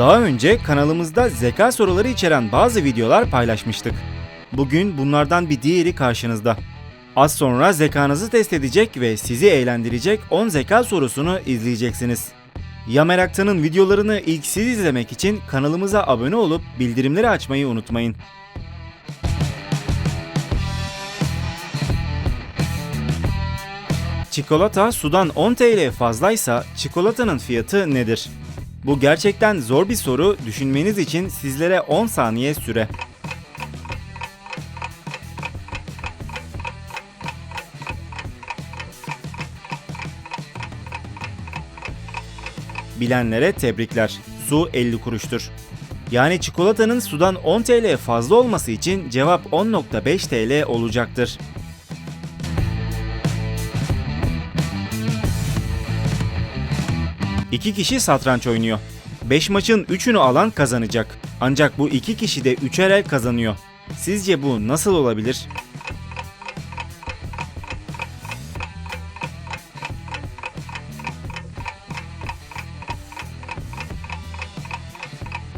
Daha önce kanalımızda zeka soruları içeren bazı videolar paylaşmıştık. Bugün bunlardan bir diğeri karşınızda. Az sonra zekanızı test edecek ve sizi eğlendirecek 10 zeka sorusunu izleyeceksiniz. Ya Merak'tanın videolarını ilk siz izlemek için kanalımıza abone olup bildirimleri açmayı unutmayın. Çikolata sudan 10 TL fazlaysa çikolatanın fiyatı nedir? Bu gerçekten zor bir soru. Düşünmeniz için sizlere 10 saniye süre. Bilenlere tebrikler. Su 50 kuruştur. Yani çikolatanın sudan 10 TL fazla olması için cevap 10.5 TL olacaktır. İki kişi satranç oynuyor. 5 maçın 3'ünü alan kazanacak. Ancak bu iki kişi de üçer el kazanıyor. Sizce bu nasıl olabilir?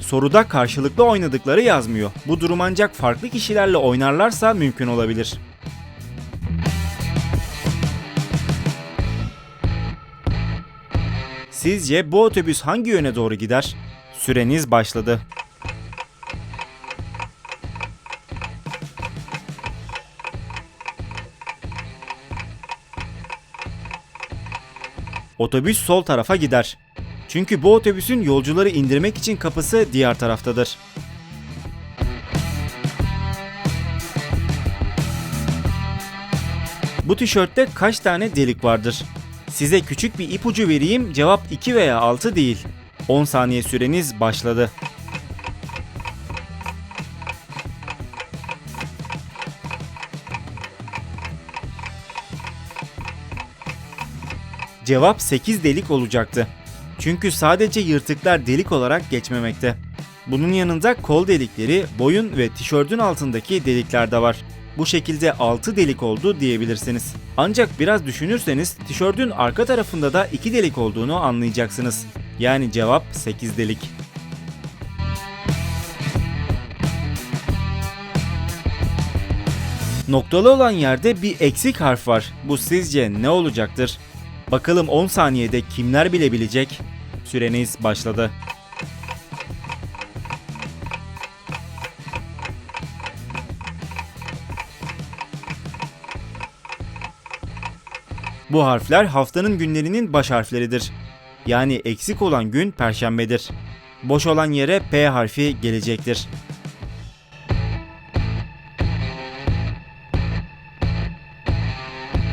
Soruda karşılıklı oynadıkları yazmıyor. Bu durum ancak farklı kişilerle oynarlarsa mümkün olabilir. Sizce bu otobüs hangi yöne doğru gider? Süreniz başladı. Otobüs sol tarafa gider. Çünkü bu otobüsün yolcuları indirmek için kapısı diğer taraftadır. Bu tişörtte kaç tane delik vardır? Size küçük bir ipucu vereyim. Cevap 2 veya 6 değil. 10 saniye süreniz başladı. Cevap 8 delik olacaktı. Çünkü sadece yırtıklar delik olarak geçmemekte. Bunun yanında kol delikleri, boyun ve tişörtün altındaki delikler de var. Bu şekilde 6 delik oldu diyebilirsiniz. Ancak biraz düşünürseniz tişörtün arka tarafında da 2 delik olduğunu anlayacaksınız. Yani cevap 8 delik. Noktalı olan yerde bir eksik harf var. Bu sizce ne olacaktır? Bakalım 10 saniyede kimler bilebilecek? Süreniz başladı. Bu harfler haftanın günlerinin baş harfleridir. Yani eksik olan gün perşembedir. Boş olan yere P harfi gelecektir.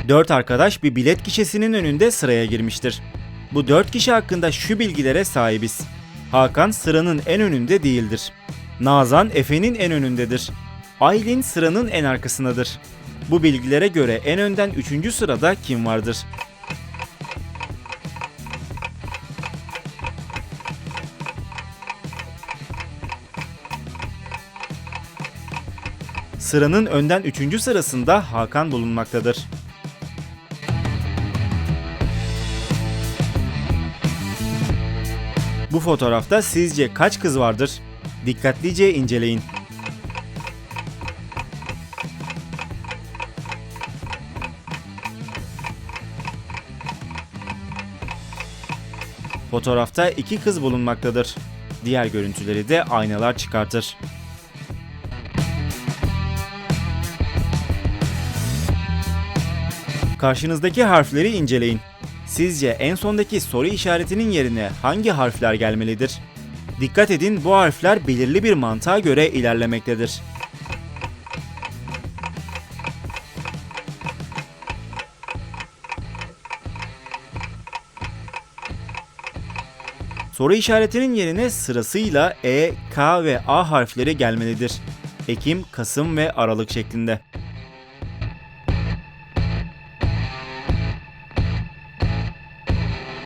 Dört arkadaş bir bilet gişesinin önünde sıraya girmiştir. Bu dört kişi hakkında şu bilgilere sahibiz. Hakan sıranın en önünde değildir. Nazan Efe'nin en önündedir. Aylin sıranın en arkasındadır. Bu bilgilere göre en önden 3. sırada kim vardır? Sıranın önden 3. sırasında Hakan bulunmaktadır. Bu fotoğrafta sizce kaç kız vardır? Dikkatlice inceleyin. Fotoğrafta iki kız bulunmaktadır. Diğer görüntüleri de aynalar çıkartır. Karşınızdaki harfleri inceleyin. Sizce en sondaki soru işaretinin yerine hangi harfler gelmelidir? Dikkat edin bu harfler belirli bir mantığa göre ilerlemektedir. Soru işaretinin yerine sırasıyla E, K ve A harfleri gelmelidir. Ekim, Kasım ve Aralık şeklinde.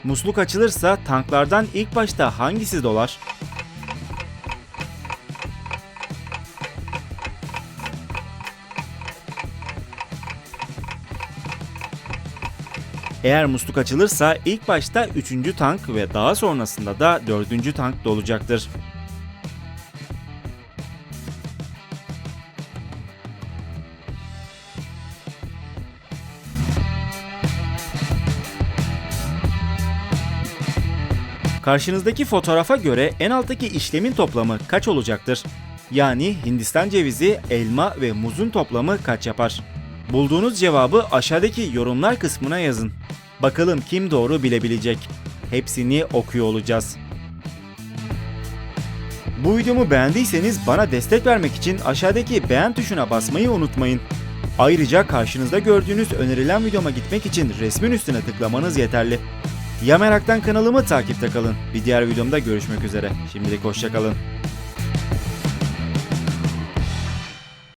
Musluk açılırsa tanklardan ilk başta hangisi dolar? Eğer musluk açılırsa ilk başta 3. tank ve daha sonrasında da 4. tank dolacaktır. Karşınızdaki fotoğrafa göre en alttaki işlemin toplamı kaç olacaktır? Yani Hindistan cevizi, elma ve muzun toplamı kaç yapar? Bulduğunuz cevabı aşağıdaki yorumlar kısmına yazın. Bakalım kim doğru bilebilecek. Hepsini okuyor olacağız. Bu videomu beğendiyseniz bana destek vermek için aşağıdaki beğen tuşuna basmayı unutmayın. Ayrıca karşınızda gördüğünüz önerilen videoma gitmek için resmin üstüne tıklamanız yeterli. Ya Merak'tan kanalımı takipte kalın. Bir diğer videomda görüşmek üzere. Şimdilik hoşçakalın.